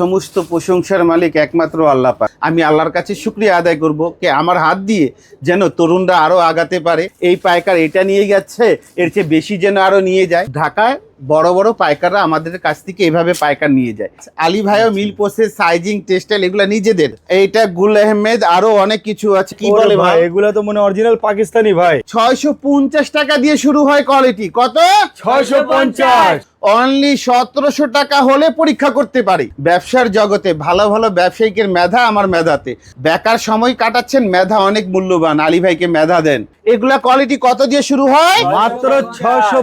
সমস্ত প্রশংসার মালিক একমাত্র আল্লাহ পাক। আমি আল্লাহর কাছে শুক্রিয়া আদায় করব কে আমার হাত দিয়ে যেন তরুণরা আরও আগাতে পারে। এই পাইকার এটা নিয়ে যাচ্ছে, এর চেয়ে বেশি যেন আরও নিয়ে যায়। ঢাকায় বড় বড় পাইকাররা আমাদের কাছ থেকে এইভাবে পাইকার নিয়ে যায়। আলী ভাইও মিল প্রসেস সাইজিং টেক্সটাইল এগুলো নিজেদের। এইটা গুল আহমেদ আরও অনেক কিছু আছে। কি বলে ভাই এগুলা তো মনে অরিজিনাল পাকিস্তানি ভাই। ছয়শো পঞ্চাশ টাকা দিয়ে শুরু হয় কোয়ালিটি কত? ছয়শো পঞ্চাশ। অনলি সতেরোশো টাকা হলে পরীক্ষা করতে পারি। ব্যবসার জগতে ভালো ভালো ব্যবসায়িকের মেধা আমার মেধাতে। বেকার সময় কাটাচ্ছেন মেধা অনেক মূল্যবান। আলী ভাইকে মেধা দেন। এগুলা কোয়ালিটি কত দিয়ে শুরু হয়? মাত্র ছয়শো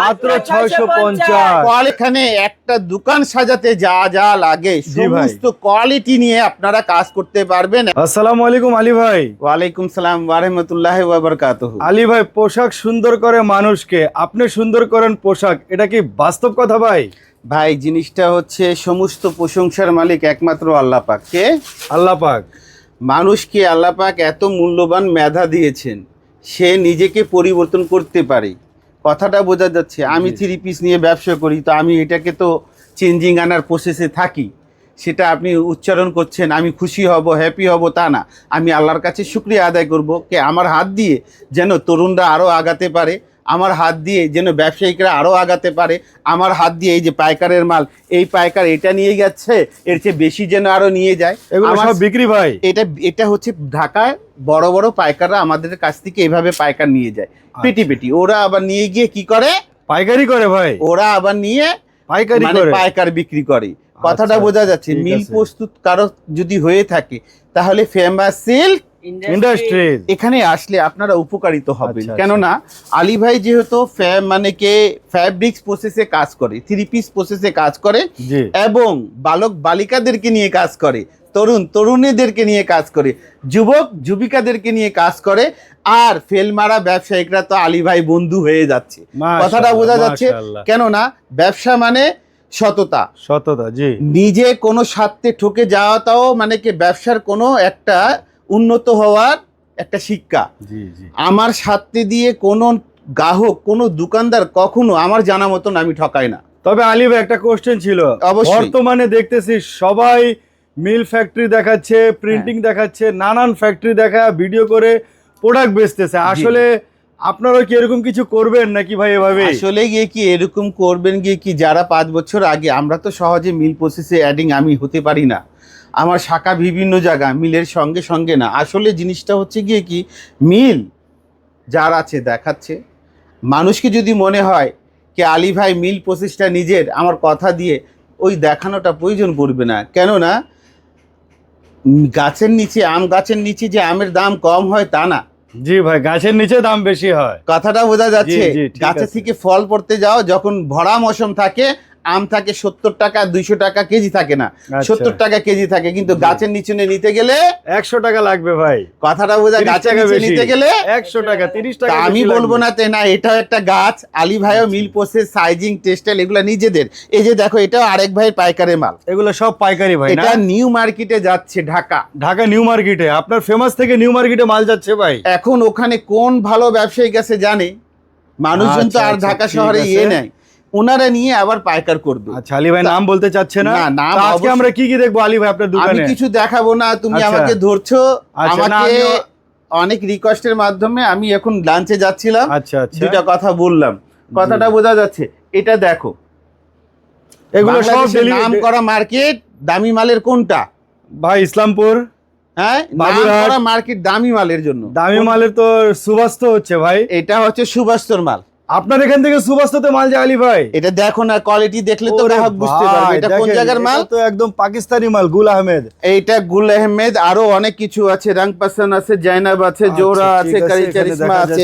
মাত্র ছয়শো পঞ্চাশ। কল এখানে একটা দোকান সাজাতে যা যা লাগে। সমস্ত কোয়ালিটি নিয়ে আপনারা কাজ করতে পারবেন। আসসালামু আলাইকুম আলী ভাই। ওয়ালাইকুম সালাম ওয়ারহমতুল্লাহ ওয়াবারকাতুহু আলী ভাই পোশাক সুন্দর করে মানুষকে আপনি সুন্দর করেন পোশাক এটা কি বাস্তব কথা ভাই? ভাই জিনিসটা হচ্ছে সমস্ত প্রশংসার মালিক একমাত্র আল্লাহ পাক। কে? আল্লাহ পাক। মানুষকে আল্লাহ পাক এত মূল্যবান মেধা দিয়েছেন সে নিজেকে পরিবর্তন করতে পারে। কথাটা বোঝা যাচ্ছে আমি থ্রি পিস নিয়ে ব্যবসা করি তো আমি এটাকে তো চেঞ্জিং আনার প্রসেসে থাকি। সেটা আপনি উচ্চারণ করছেন আমি খুশি হব হ্যাপি হব তা না। আমি আল্লাহর কাছে শুক্রিয়া আদায় করব কে আমার হাত দিয়ে যেন তরুণরা আরও আগাতে পারে। আমার হাত দিয়ে যেন ব্যবসায়িকরা আরও আগাতে পারে আমার হাত দিয়ে এই যে পাইকারের মাল এই পাইকার এটা নিয়ে যাচ্ছে এর চেয়ে বেশি যেন আরও নিয়ে যায়। আমার- সব বিক্রি ভাই। এটা এটা হচ্ছে ঢাকায় বড় বড় পাইকাররা আমাদের কাছ থেকে এভাবে পাইকার নিয়ে যায়। আচ্ছা। পেটি পেটি ওরা আবার নিয়ে গিয়ে কি করে? পাইকারি করে ভাই। ওরা আবার নিয়ে পাইকারি মানে করে। পাইকার বিক্রি করে। কথাটা আচ্ছা, বোঝা যাচ্ছে মিল প্রস্তুত কারও যদি হয়ে থাকে তাহলে ফেমাস সিল্ক ইন্ডাস্ট্রি এখানে আসলে আপনারা উপকারিত হবেন। আচ্ছা, কেননা আলী ভাই যেহেতু মানে কে ফ্যাব্রিক্স প্রসেসে কাজ করে থ্রি পিস প্রসেসে কাজ করে এবং বালক বালিকাদেরকে নিয়ে কাজ করে তরুণ তরুণীদেরকে নিয়ে কাজ করে যুবক যুবিকাদেরকে নিয়ে কাজ করে আর ফেল মারা ব্যবসায়িকরা তো আলী ভাই বন্ধু হয়ে যাচ্ছে। কথাটা বোঝা যাচ্ছে কেননা ব্যবসা মানে সততা। সততা জি। নিজে কোনো স্বার্থে ঠকে যাওয়াটাও মানে কি ব্যবসার কোনো একটা উন্নত হওয়ার একটা শিক্ষা। আমার স্বার্থে দিয়ে কোনো গ্রাহক কোনো দোকানদার কখনো আমার জানা মতন আমি ঠকাই না। তবে আলী ভাই একটা কোশ্চেন ছিল। বর্তমানে দেখতেছি সবাই মিল ফ্যাক্টরি দেখাচ্ছে প্রিন্টিং হ্যাঁ। দেখাচ্ছে নানান ফ্যাক্টরি দেখা ভিডিও করে প্রোডাক্ট বেচতেছে। আসলে আপনারা কি এরকম কিছু করবেন নাকি ভাই এভাবে? আসলে গিয়ে কি এরকম করবেন গিয়ে কি যারা পাঁচ বছর আগে আমরা তো সহজে মিল প্রসেসে অ্যাডিং আমি হতে পারি না। আমার শাখা বিভিন্ন জায়গা মিলের সঙ্গে সঙ্গে না। আসলে জিনিসটা হচ্ছে গিয়ে কি? মিল যার আছে দেখাচ্ছে। মানুষকে যদি মনে হয় কি আলী ভাই মিল প্রচেষ্টা নিজের আমার কথা দিয়ে ওই দেখানোটা প্রয়োজন পড়বে না। কেননা গাছের নিচে আম গাছের নিচে যে আমের দাম কম হয় তা না। জি ভাই গাছের নিচে দাম বেশি হয়। কথাটা বোঝা যাচ্ছে। জি, ঠিক গাছে আছে। থেকে ফল পড়তে যাও যখন ভরা মৌসুম থাকে আম থাকে সত্তর টাকা দুইশো টাকা কেজি থাকে না। আচ্ছা। সত্তর টাকা কেজি থাকে কিন্তু গাছের নিচে নিতে গেলে একশো টাকা লাগবে ভাই। কথাটা বোঝা গাছের নিচে নিতে গেলে একশো টাকা তিরিশ টাকা আমি বলব না তে না এটাও একটা গাছ। আলী ভাইও মিল প্রসেস সাইজিং টেক্সটাইল এগুলো নিজেদের। এই যে দেখো এটাও আরেক ভাইয়ের পাইকারি মাল। এগুলো সব পাইকারি ভাই এটা নিউ মার্কেটে যাচ্ছে ঢাকা। ঢাকা নিউ মার্কেটে আপনার ফেমাস থেকে নিউ মার্কেটে মাল যাচ্ছে ভাই। এখন ওখানে কোন ভালো ব্যবসায়ী গেছে জানে? মানুষজন তো আচ্ছা, আর আচ্ছা, ঢাকা শহরে ইয়ে নেয় ওনারা নিয়ে আবার পাইকার করবে। আচ্ছা আলী ভাই নাম বলতে চাচ্ছে না? না, আজকে আমরা কি কি দেখব আলী ভাই আপনার আমি কিছু দেখাবো না তুমি আচ্ছা। আমাকে ধরছো। আচ্ছা, আমাকে অনেক রিকোয়েস্টের মাধ্যমে আমি এখন লাঞ্চে যাচ্ছিলাম। আচ্ছা আচ্ছা। দুটা কথা বললাম। কথাটা বোঝা যাচ্ছে। এটা দেখো। এগুলো সব নাম করা মার্কেট দামি মালের কোনটা? ভাই ইসলামপুর। হ্যাঁ মার্কেট দামি মালের জন্য। দামি মালের তো সুবাস্ত হচ্ছে ভাই। এটা হচ্ছে সুবাস্তর মাল। আপনার এখান থেকে সুবাস্ততে মাল যায় আলী ভাই। এটা দেখো না কোয়ালিটি দেখলে তো গ্রাহক বুঝতে পারবে। এটা কোন জায়গার মাল? তো একদম পাকিস্তানি মাল গুল আহমেদ। এইটা গুল আহমেদ আরও অনেক কিছু আছে রাং পাসান আছে জাইনাব আছে আচ্ছা, জোরা আছে আছে, কারি এখানে আছে।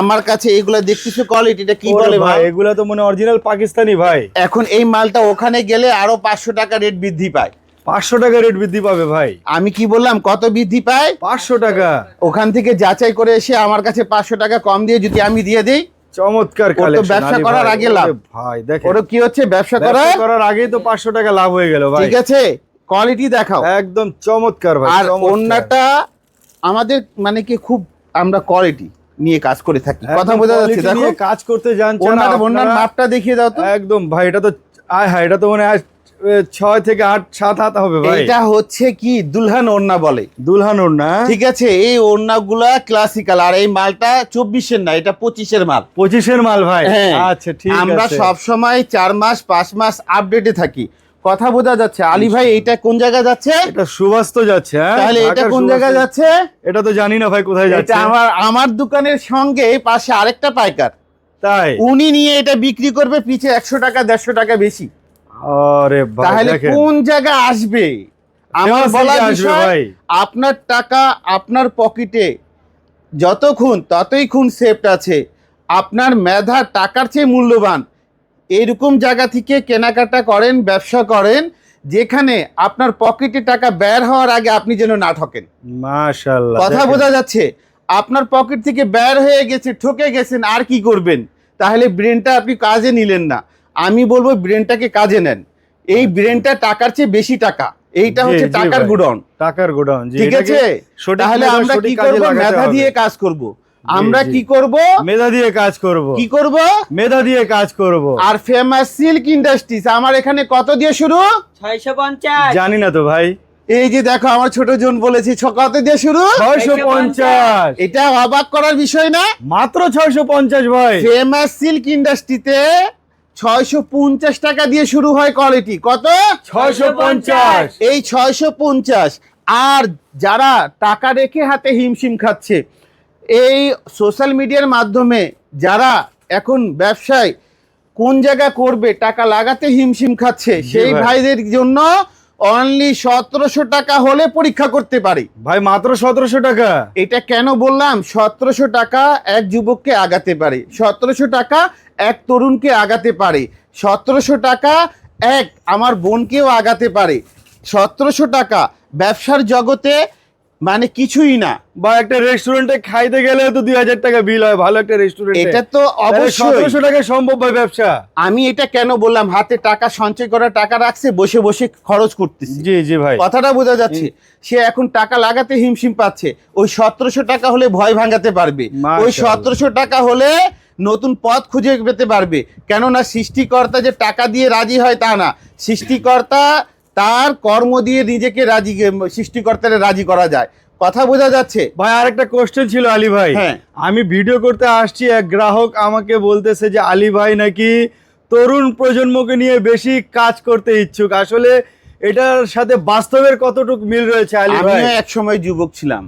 আমার কাছে এগুলা দেখতেছো কোয়ালিটিটা কি বলে ভাই এগুলা তো মনে অরিজিনাল পাকিস্তানি ভাই। এখন এই মালটা ওখানে গেলে আরও পাঁচশো টাকা রেট বৃদ্ধি পায়। পাঁচশো টাকা রেট বৃদ্ধি পাবে ভাই। আমি কি বললাম কত বৃদ্ধি পায়? পাঁচশো টাকা। ওখান থেকে যাচাই করে এসে আমার কাছে পাঁচশো টাকা কম দিয়ে যদি আমি দিয়ে দিই চমৎকার ওর ব্যবসা করার আগে লাভ। ভাই দেখো ওর কি হচ্ছে ব্যবসা করা করার আগেই তো পাঁচশো টাকা লাভ হয়ে গেল ভাই ঠিক আছে কোয়ালিটি দেখাও একদম চমৎকার ভাই আর। অন্যটা আমাদের মানে কি খুব আমরা কোয়ালিটি নিয়ে কাজ করে থাকি কথা বোঝা যাচ্ছে দেখো কাজ করতে যান ওনার আপনারা। ওনার মাপটা দেখিয়ে দাও তো একদম ভাই এটা তো আয় হ্যাঁ এটা তো মানে এ, ছয় থেকে আট সাত হাত হবে ভাই। এটা হচ্ছে কি? দুলহান ওড়না বলে। দুলহানুর না ঠিক আছে এই ওড়নাগুলা ক্লাসিক্যাল আর এই মালটা চব্বিশের না এটা পঁচিশের মাল। পঁচিশের মাল ভাই? হ্যাঁ। আচ্ছা ঠিক আমরা আছে। সব সময় চার মাস পাঁচ মাস আপডেটে থাকি। কথা বোঝা যাচ্ছে আলী ভাই এটা কোন জায়গায় যাচ্ছে? এটা সুবাস্ত যাচ্ছে হ্যাঁ? তাহলে এটা কোন জায়গায় যাচ্ছে? এটা তো জানি না ভাই কোথায় যাচ্ছে। আমার আমার দোকানের সঙ্গে পাশে আরেকটা পাইকার। তাই? উনি নিয়ে এটা বিক্রি করবে পিছে একশো টাকা দেড়শো টাকা বেশি। আরে তাহলে কোন জায়গায় আসবে? আমার বলা বিষয় আপনার টাকা আপনার পকেটে যতক্ষণ ততই খুন সেফট আছে আপনার মেধা টাকার চেয়ে মূল্যবান। এরকম জায়গা থেকে কেনাকাটা করেন ব্যবসা করেন যেখানে আপনার পকেটে টাকা বের হওয়ার আগে আপনি যেন না ঠকেন। মাশাআল্লাহ কথা বোঝা যাচ্ছে? আপনার পকেট থেকে বের হয়ে গেছে ঠকে গেছেন আর কি করবেন? তাহলে ব্রেনটা আপনি কাজে নিলেন না। আমি বলব ব্রেনটাকে কাজে নেন। এই ব্রেনটা টাকার চেয়ে বেশি টাকা। এইটা হচ্ছে টাকার। গুডন টাকার গোডাউন জি। ঠিক আছে? তাহলে আমরা কি করব? মেধা দিয়ে কাজ করব। আমরা কি করব? মেধা দিয়ে কাজ করব। কি করব? মেধা দিয়ে কাজ করব। আর ফেমাস সিল্ক ইন্ডাস্ট্রিজ আমার এখানে কত দিয়ে শুরু? ছয়শো পঞ্চাশ। জানি না তো ভাই। এই যে দেখো আমার ছোট জন বলেছে কত দিয়ে শুরু? ছয়শো পঞ্চাশ। এটা অবাক করার বিষয় না? মাত্র ছয়শো পঞ্চাশ ভাই। ফেমাস সিল্ক ইন্ডাস্ট্রিতে ছয়শো পঞ্চাশ টাকা দিয়ে শুরু হয় কোয়ালিটি কত? ছয়শো পঞ্চাশ। এই ছয়শো পঞ্চাশ। আর যারা টাকা রেখে হাতে হিমশিম খাচ্ছে এই সোশ্যাল মিডিয়ার মাধ্যমে যারা এখন ব্যবসায় কোন জায়গা করবে টাকা লাগাতে হিমশিম খাচ্ছে সেই ভাই। ভাইদের জন্য অনলি সতেরোশো টাকা হলে পরীক্ষা করতে পারি। ভাই মাত্র সতেরোশো টাকা? এটা কেন বললাম? সতেরোশো টাকা এক যুবককে আগাতে পারে। সতেরোশো টাকা এক তরুণকে আগাতে পারে। সতেরোশো টাকা এক আমার বোনকেও আগাতে পারে। সতেরোশো টাকা ব্যবসার জগতে মানে কিছুই না। বা একটা রেস্টুরেন্টে খাইতে গেলে তো দুই হাজার টাকা বিল হয় ভালো একটা রেস্টুরেন্ট এটা তো অবশ্যই। টাকা সম্ভব ভাই ব্যবসা। আমি এটা কেন বললাম? হাতে টাকা সঞ্চয় করা টাকা রাখছে বসে বসে খরচ করতেছি। জি জি ভাই। কথাটা বোঝা যাচ্ছে। সে এখন টাকা লাগাতে হিমশিম পাচ্ছে। ওই সতেরোশো টাকা হলে ভয় ভাঙাতে পারবে। ওই সতেরোশো টাকা হলে নতুন পথ খুঁজে পেতে পারবে। কেননা সৃষ্টিকর্তা যে টাকা দিয়ে রাজি হয় তা না। সৃষ্টিকর্তা তার কর্ম দিয়ে নিজেকে রাজি সৃষ্টিকর্তারে রাজি করা যায়। কথা বোঝা যাচ্ছে? ভাই আরেকটা কোশ্চেন ছিল আলী ভাই। হ্যাঁ। আমি ভিডিও করতে আসছি এক গ্রাহক আমাকে বলতেছে যে আলী ভাই নাকি তরুণ প্রজন্মকে নিয়ে বেশি কাজ করতে ইচ্ছুক? আসলে এটার সাথে বাস্তবের কতটুকু মিল রয়েছে আলী ভাই? এক সময় যুবক ছিলাম।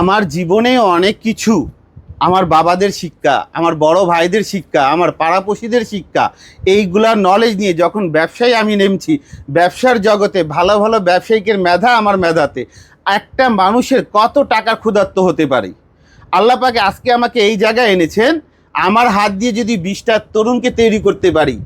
আমার জীবনে অনেক কিছু আমার বাবাদের শিক্ষা, আমার বড় ভাইদের শিক্ষা, আমার পাড়াপড়শিদের শিক্ষা, এইগুলার নলেজ নিয়ে যখন ব্যবসায় আমি নেমছি, ব্যবসার জগতে ভালো ভালো ব্যবসায়িকের মেধা আমার মেধাতে, একটা মানুষের কত টাকা ক্ষুধার্ত হতে পারে? আল্লাহ পাকে আজকে আমাকে এই জায়গায় এনেছেন, আমার হাত দিয়ে যদি বিশটা তরুণকে তৈরি করতে পারি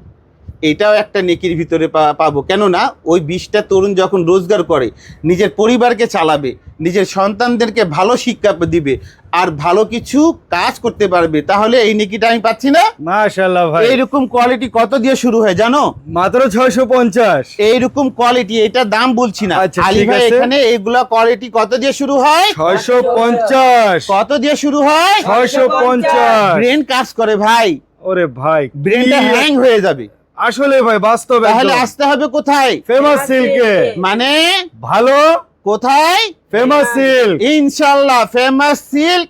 এটাও একটা নেকির ভিতরে পাবো। কেননা ওই বিশটা তরুণ যখন রোজগার করে নিজের পরিবারকে চালাবে নিজের সন্তানদেরকে ভালো শিক্ষা দিবে আর ভালো কিছু কাজ করতে পারবে তাহলে এই নেকিটা আমি পাচ্ছি না। মাশাল্লাহ ভাই। এইরকম কোয়ালিটি কত দিয়ে শুরু হয় জানো? মাত্র ছয়শো পঞ্চাশ। এইরকম কোয়ালিটি এটা দাম বলছি না। আচ্ছা, আলী ভাই এখানে এইগুলা কোয়ালিটি কত দিয়ে শুরু হয়? ছয়শো পঞ্চাশ। কত দিয়ে শুরু হয়? ছয়শো পঞ্চাশ। ব্রেন কাজ করে ভাই। ওরে ভাই ব্রেনটা হ্যাং হয়ে যাবে। আসলে ভাই বাস্তব তাহলে আসতে হবে কোথায়? ফেমাস সিল্কে মানে? ভালো? কোথায়? ফেমাস সিল্ক ইনশাল্লাহ ফেমাস সিল্ক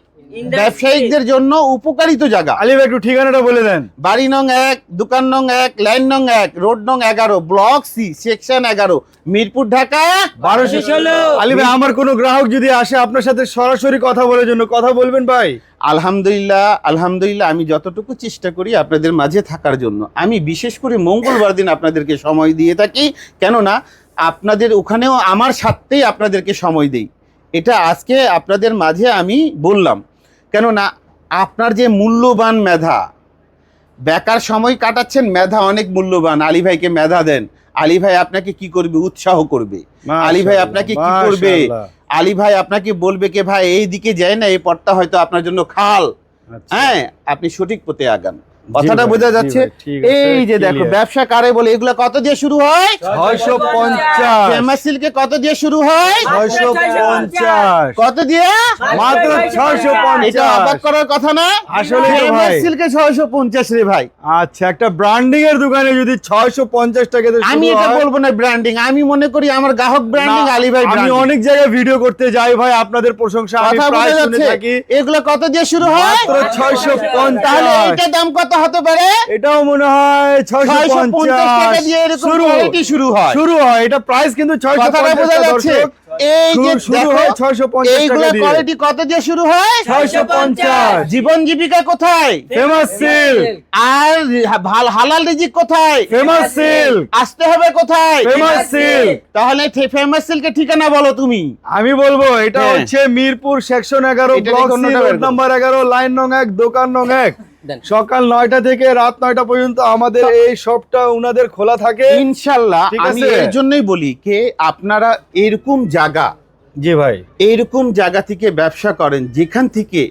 ব্যবসায়িকদের জন্য উপকারিত জায়গা। আলী ভাই একটু ঠিকানাটা বলে দেন। বাড়ি নং এক দোকান নং এক লাইন নং এক রোড নং এগারো ব্লক সি সেকশন এগারো মিরপুর ঢাকা। বারোশো ষোলো। আলী ভাই আমার কোনো গ্রাহক যদি আসে আপনার সাথে সরাসরি কথা বলার জন্য কথা বলবেন ভাই? আলহামদুলিল্লাহ আলহামদুলিল্লাহ, আমি যতটুকু চেষ্টা করি আপনাদের মাঝে থাকার জন্য। আমি বিশেষ করে মঙ্গলবার দিন আপনাদেরকে সময় দিয়ে থাকি। কেননা, আপনাদের ওখানেও আমার সাথেই আপনাদেরকে সময় দেই। এটা আজকে আপনাদের মাঝে আমি বললাম। কেননা, আপনার যে মূল্যবান মেধা, বেকার সময় কাটাচ্ছেন, মেধা অনেক মূল্যবান। আলী ভাইকে মেধা দেন। আলী ভাই আপনাকে কি করবে? উৎসাহ করবে। আলী ভাই আপনাকে কি করবে। আলী ভাই আপনাকে বলবে কে ভাই এই দিকে যায় না এই পথটা হয়তো আপনার জন্য খাল। আচ্ছা। হ্যাঁ আপনি সঠিক পথে আগান। কথাটা বোঝা যাচ্ছে। এই যে দেখো ব্যবসা কারে বলে এগুলো কত দিয়ে শুরু হয়? ছয়শো পঞ্চাশ। ফেমাস সিল্কে কত দিয়ে শুরু হয়? ছয়শো পঞ্চাশ। কত দিয়ে? মাত্র ছয়শো এটা অবাক করার কথা না? আসলেই তো ফেমাস সিল্কে ছয়শো পঞ্চাশ রে ভাই। আচ্ছা একটা ব্র্যান্ডিং এর দোকানে যদি ছয়শো পঞ্চাশ টাকা আমি এটা বলব না ব্র্যান্ডিং আমি মনে করি আমার গ্রাহক ব্র্যান্ডিং আলী ভাই আমি অনেক জায়গায় ভিডিও করতে যাই ভাই আপনাদের প্রশংসা আমি কথা প্রায় শুনে যাচ্ছে থাকি। এগুলো কত দিয়ে শুরু হয়? মাত্র ছয়শো তাহলে পঞ্চাশ এইটার দাম কত হতে পারে? এটাও মনে হয় ছয়শো ছয়শো পঞ্চাশ টাকা পঞ্চাশ দিয়ে এরকম শুরু। কোয়ালিটি শুরু হয়। শুরু হয়। এটা প্রাইস কিন্তু ছয়শো কথাটা বোঝা যাচ্ছে। এই যে এইগুলো কোয়ালিটি কত দিয়ে শুরু হয়? ছয়শো পঞ্চাশ। জীবন জীবিকা কোথায়? ফেমাস সিল্ক আর হালাল রিজিক কোথায়? ফেমাস সিল্ক আসতে হবে কোথায়? ফেমাস সিল্ক তাহলে ফেমাস সিল্কের ঠিকানা বলো তুমি। আমি বলব এটা হ্যাঁ। হচ্ছে মিরপুর সেকশন এগারো ব্লক। নাম্বার এগারো লাইন নং এক দোকান নং এক। সকাল নয়টা থেকে রাত নয়টা পর্যন্ত আমাদের এই শপটা উনাদের খোলা থাকে। ইনশাল্লাহ আমি এর জন্যই বলি কে আপনারা এরকম জায়গা জি ভাই। এইরকম জায়গা থেকে ব্যবসা করেন যেখান থেকে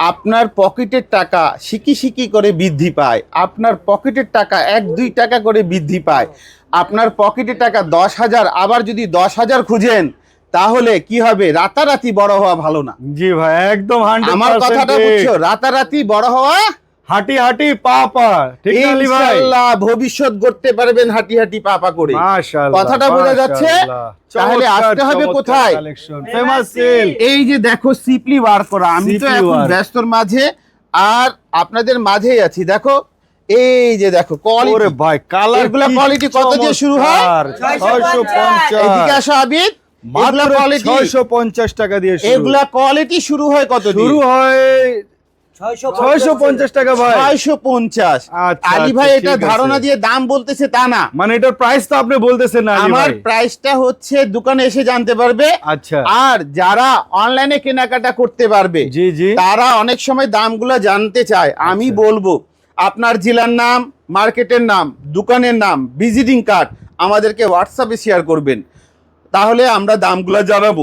আপনার পকেটের টাকা সিকি সিকি করে বৃদ্ধি পায় আপনার পকেটের টাকা এক দুই টাকা করে বৃদ্ধি পায় আপনার পকেটের টাকা দশ হাজার আবার যদি দশ হাজার খুঁজেন তাহলে কি হবে? রাতারাতি বড় হওয়া ভালো না। জি ভাই একদম আমার কথাটা বুঝছ? রাতারাতি বড় হওয়া হাঁটি হাঁটি পা পা। ঠিক ভাই? ইনশাআল্লাহ ভবিষ্যৎ গড়তে পারবেন হাঁটি হাঁটি পাপা করে। মাশাআল্লাহ কথাটা বোঝা যাচ্ছে? তাহলে আসতে হবে কোথায়? ফেমাস সিল্ক এই যে দেখো সিপলি বার করা। আমি তো এখন ব্যস্তর মাঝে আর আপনাদের মাঝেই আছি। দেখো এই যে দেখো ওরে কোয়ালিটি ভাই কালার এগুলা quality কত দিয়ে শুরু হয়? ছয়শো এদিকে পঞ্চাশ আসো আবিদ। মাত্র কোয়ালিটি ছয়শো পঞ্চাশ টাকা দিয়ে শুরু। এগুলা কোয়ালিটি শুরু হয় কত শুরু হয় ছয়শো পঞ্চাশ টাকা ভাই। ছয়শো পঞ্চাশ। আচ্ছা, আলী ভাই আচ্ছা, এটা। ধারণা দিয়ে দাম বলতেছে তা না। মানে এটার প্রাইস তো আপনি বলতেছেন না আমার প্রাইসটা হচ্ছে দোকানে এসে জানতে পারবে। আচ্ছা। আর যারা অনলাইনে কেনাকাটা করতে পারবে জি জি। তারা অনেক সময় দামগুলো জানতে চায়। আমি আচ্ছা। বলব আপনার জেলার নাম মার্কেটের নাম দোকানের নাম ভিজিটিং কার্ড আমাদেরকে হোয়াটসঅ্যাপে শেয়ার করবেন। তাহলে আমরা দামগুলো জানাব।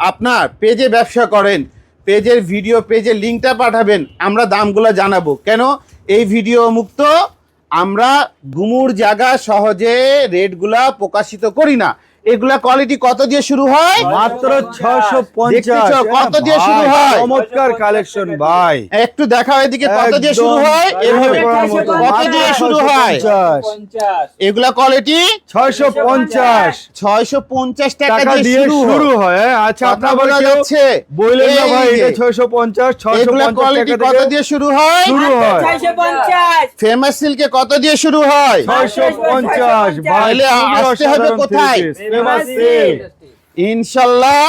আপনার পেজে ব্যবসা করেন পেজের ভিডিও পেজের লিঙ্কটা পাঠাবেন, আমরা দামগুলো জানাব। কেন? এই ভিডিও মুক্ত, আমরা গুমুর জায়গা সহজে রেটগুলা প্রকাশিত করি না। এগুলা কোয়ালিটি কত দিয়ে শুরু হয়? মাত্র ছয়শো দেখতেছো পঞ্চাশ কত দিয়ে শুরু হয়? চমৎকার কালেকশন ভাই। একটু দেখাও এদিকে কত দিয়ে শুরু হয়? এভাবে কত দিয়ে শুরু হয়? এগুলা কোয়ালিটি ছয়শো পঞ্চাশ। ছয়শো পঞ্চাশ টাকা টাকা দিয়ে শুরু হয়। হয়? আচ্ছা কথা বলা যাচ্ছে। বললেন না ভাই এটা ছয়শো পঞ্চাশ ছয়শো এগুলা পঞ্চাশ কোয়ালিটি কত দিয়ে শুরু হয়? শুরু হয়। ফেমাস সিল্কে কত দিয়ে শুরু হয়? ছয়শো পঞ্চাশ তাহলে আসতে হবে কোথায়? ফেমাস সিল্ক ইনশাল্লাহ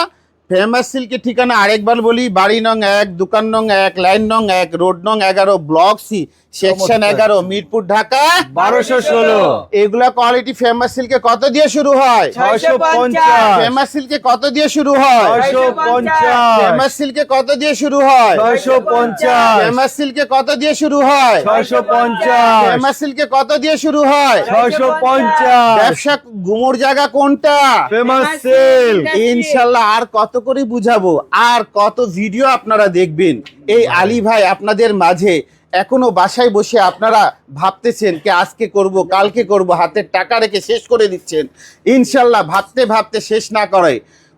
ফেমাস সিল্কের ঠিকানা আরেকবার বলি বাড়ি নং এক দোকান নং এক লাইন নং এক রোড নং এগারো ব্লক সি সেকশন এগারো মিরপুর ঢাকা। বারোশো ষোলো। এগুলা কোয়ালিটি ফেমাস সিল্কে কত দিয়ে শুরু হয়? ছয়শো পঞ্চাশ। ফেমাস সিল্কে কত দিয়ে শুরু হয়? ছয়শো পঞ্চাশ। ফেমাস সিল্কে কত দিয়ে শুরু হয়? ছয়শো পঞ্চাশ। ফেমাস সিল্কে কত দিয়ে শুরু হয়? ছয়শো পঞ্চাশ। ফেমাস সিল্কে কত দিয়ে শুরু হয়? ছয়শো পঞ্চাশ। ব্যবসা গুমোর জায়গা কোনটা? ফেমাস সিল্ক ইনশাল্লাহ আর কত করে বুঝাবো? আর কত ভিডিও আপনারা দেখবেন? এই আলী ভাই আপনাদের মাঝে এখনও বাসায় বসে আপনারা ভাবতেছেন কি আজকে করব কালকে করব হাতের টাকা রেখে শেষ করে দিচ্ছেন। ইনশাল্লাহ ভাবতে ভাবতে শেষ না করে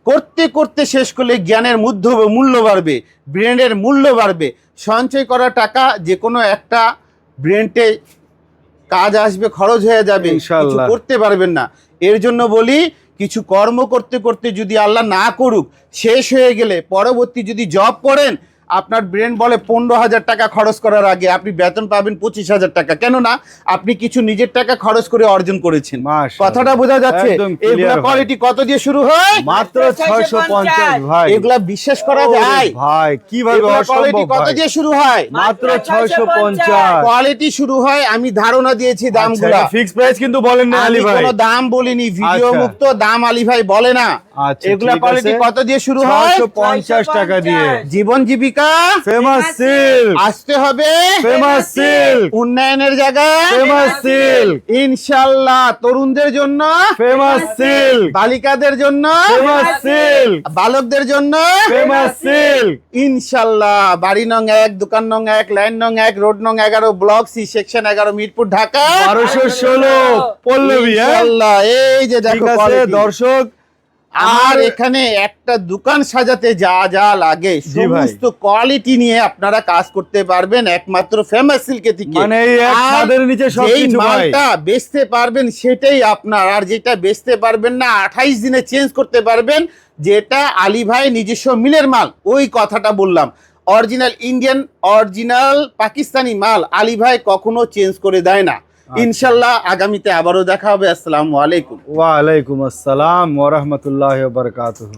করতে করতে শেষ করলে জ্ঞানের মধ্য মূল্য বাড়বে ব্রেনের মূল্য বাড়বে। সঞ্চয় করা টাকা যে কোনো একটা ব্রেনটে কাজ আসবে খরচ হয়ে যাবে কিছু করতে পারবেন না। এর জন্য বলি কিছু কর্ম করতে করতে যদি আল্লাহ না করুক শেষ হয়ে গেলে পরবর্তী যদি জব করেন আপনার ব্রেন বলে পনেরো হাজার টাকা খরচ করার আগে আপনি বেতন পাবেন পঁচিশ হাজার টাকা। কেননা আপনি কিছু নিজের টাকা খরচ করে অর্জন করেছেন। কথাটা বোঝা যাচ্ছে। এগুলা কোয়ালিটি কত দিয়ে শুরু হয়? মাত্র ছয়শো পঞ্চাশ। ভাই। এগুলা বিশ্বাস করা যায়। ভাই কীভাবে কোয়ালিটি কত দিয়ে শুরু হয়? মাত্র ছয়শো পঞ্চাশ। কোয়ালিটি শুরু হয় আমি ধারণা দিয়েছি দাম দামগুলা। ফিক্স প্রাইস কিন্তু বলেন না আলী ভাই। কোনো দাম বলিনি ভিডিও আচ্ছা। মুক্ত দাম আলী ভাই বলে না। এগুলা কোয়ালিটি কত দিয়ে শুরু হয়? 650 টাকা দিয়ে। জীবন জীবিকা? ফেমাস সিল্ক আসতে হবে? ফেমাস সিল্ক উন্নয়নের জায়গায়? ফেমাস সিল্ক ইনশাল্লাহ। তরুণদের জন্য? ফেমাস সিল্ক বালিকাদের জন্য? ফেমাস সিল্ক বালকদের জন্য? ফেমাস সিল্ক ইনশাল্লাহ। বাড়ি নং এক দোকান নং এক লাইন নং এক রোড নং এগারো ব্লক সি সেকশন এগারো মিরপুর ঢাকা। বারোশো ষোলো পল্লবী হ্যাঁ? ইনশাল্লাহ। এই যে দেখো দর্শক আর এখানে একটা দোকান সাজাতে যা যা লাগে সমস্ত কোয়ালিটি নিয়ে আপনারা কাজ করতে পারবেন একমাত্র ফেমাস সিল্কে থেকে। মানে ছাদের নিচে মালটা বেচতে পারবেন সেটাই আপনার। আর যেটা বেচতে পারবেন না আঠাইশ দিনে চেঞ্জ করতে পারবেন যেটা আলী ভাই নিজস্ব মিলের মাল। ওই কথাটা বললাম। অরিজিনাল ইন্ডিয়ান অরিজিনাল পাকিস্তানি মাল আলী ভাই কখনো চেঞ্জ করে দেয় না। ইনশাল্লাহ আগামীতে আবারও দেখা হবে। আসসালামু আলাইকুম। ওয়ালাইকুম আসসালাম ওয়া রাহমাতুল্লাহি ওয়া বারাকাতুহু।